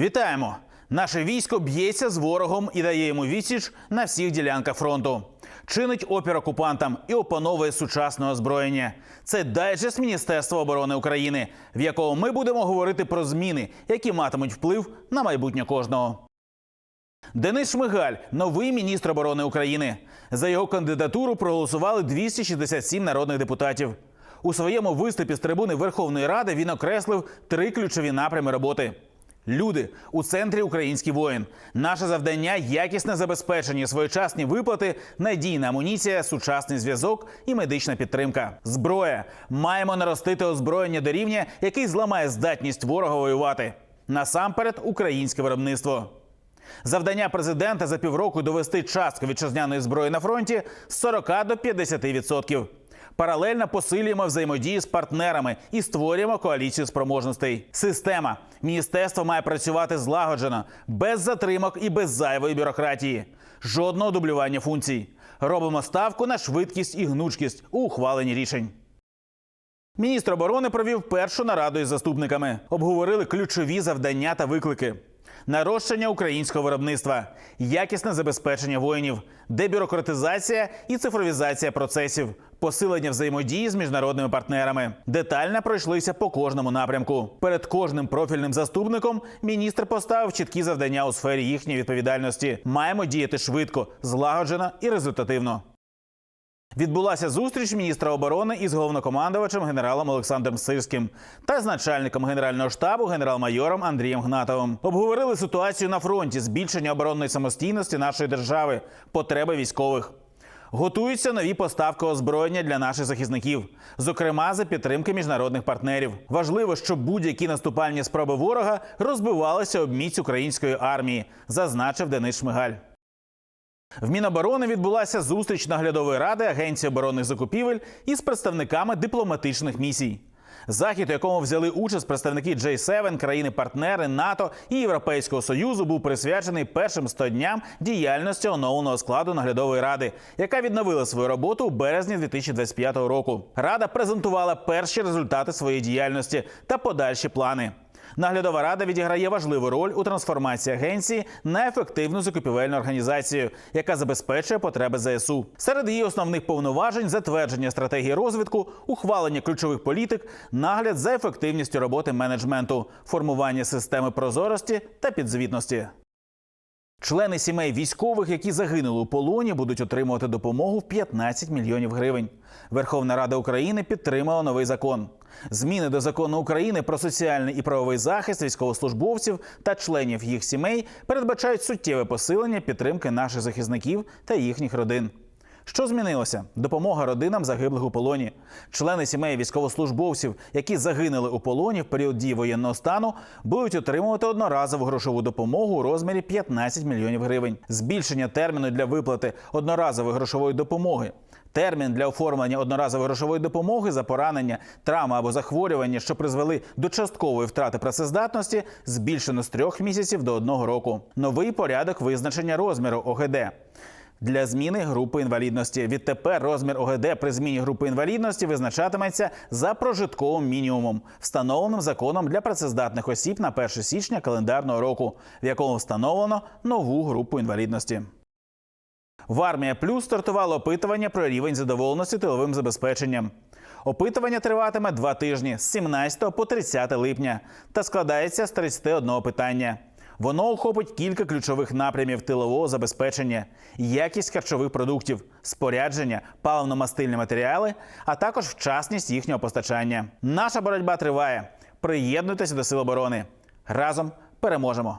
Вітаємо! Наше військо б'ється з ворогом і дає йому відсіч на всіх ділянках фронту. Чинить опір окупантам і опановує сучасне озброєння. Це дайджест Міністерства оборони України, в якому ми будемо говорити про зміни, які матимуть вплив на майбутнє кожного. Денис Шмигаль, новий міністр оборони України. За його кандидатуру проголосували 267 народних депутатів. У своєму виступі з трибуни Верховної Ради він окреслив три ключові напрями роботи. Люди у центрі український воїн. Наше завдання якісне забезпечення, своєчасні виплати, надійна амуніція, сучасний зв'язок і медична підтримка. Зброя маємо наростити озброєння до рівня, який зламає здатність ворога воювати. Насамперед, українське виробництво. Завдання президента за півроку довести частку вітчизняної зброї на фронті з 40 до 50%. Паралельно посилюємо взаємодію з партнерами і створюємо коаліцію спроможностей. Система міністерство має працювати злагоджено, без затримок і без зайвої бюрократії. Жодного дублювання функцій. Робимо ставку на швидкість і гнучкість у ухваленні рішень. Міністр оборони провів першу нараду із заступниками. Обговорили ключові завдання та виклики. Нарощення українського виробництва, якісне забезпечення воїнів, дебюрократизація і цифровізація процесів, посилення взаємодії з міжнародними партнерами. Детально пройшлися по кожному напрямку. Перед кожним профільним заступником міністр поставив чіткі завдання у сфері їхньої відповідальності. Маємо діяти швидко, злагоджено і результативно. Відбулася зустріч міністра оборони із головнокомандувачем генералом Олександром Сирським та з начальником генерального штабу генерал-майором Андрієм Гнатовим. Обговорили ситуацію на фронті, збільшення оборонної самостійності нашої держави, потреби військових. Готуються нові поставки озброєння для наших захисників, зокрема за підтримки міжнародних партнерів. Важливо, щоб будь-які наступальні спроби ворога розбивалися об міць української армії, зазначив Денис Шмигаль. В Міноборони відбулася зустріч наглядової ради Агенції оборонних закупівель із представниками дипломатичних місій. Захід, у якому взяли участь представники J7, країни-партнери НАТО і Європейського союзу, був присвячений першим 100 дням діяльності оновленого складу наглядової ради, яка відновила свою роботу у березні 2025 року. Рада презентувала перші результати своєї діяльності та подальші плани. Наглядова рада відіграє важливу роль у трансформації агенції на ефективну закупівельну організацію, яка забезпечує потреби ЗСУ. Серед її основних повноважень затвердження стратегії розвитку, ухвалення ключових політик, нагляд за ефективністю роботи менеджменту, формування системи прозорості та підзвітності. Члени сімей військових, які загинули у полоні, будуть отримувати допомогу в 15 мільйонів гривень. Верховна Рада України підтримала новий закон. Зміни до закону України про соціальний і правовий захист військовослужбовців та членів їх сімей передбачають суттєве посилення підтримки наших захисників та їхніх родин. Що змінилося? Допомога родинам загиблих у полоні. Члени сімей військовослужбовців, які загинули у полоні в період дії воєнного стану, будуть отримувати одноразову грошову допомогу у розмірі 15 мільйонів гривень. Збільшення терміну для виплати одноразової грошової допомоги. Термін для оформлення одноразової грошової допомоги за поранення, травми або захворювання, що призвели до часткової втрати працездатності, збільшено з трьох місяців до одного року. Новий порядок визначення розміру ОГД. Для зміни групи інвалідності відтепер розмір ОГД при зміні групи інвалідності визначатиметься за прожитковим мінімумом, встановленим законом для працездатних осіб на 1 січня календарного року, в якому встановлено нову групу інвалідності. В армія плюс стартувало опитування про рівень задоволеності тиловим забезпеченням. Опитування триватиме два тижні з 17 по 30 липня та складається з 31 питання. Воно охопить кілька ключових напрямів тилового забезпечення, якість харчових продуктів, спорядження, паливно-мастильні матеріали, а також вчасність їхнього постачання. Наша боротьба триває. Приєднуйтеся до Сил оборони. Разом переможемо.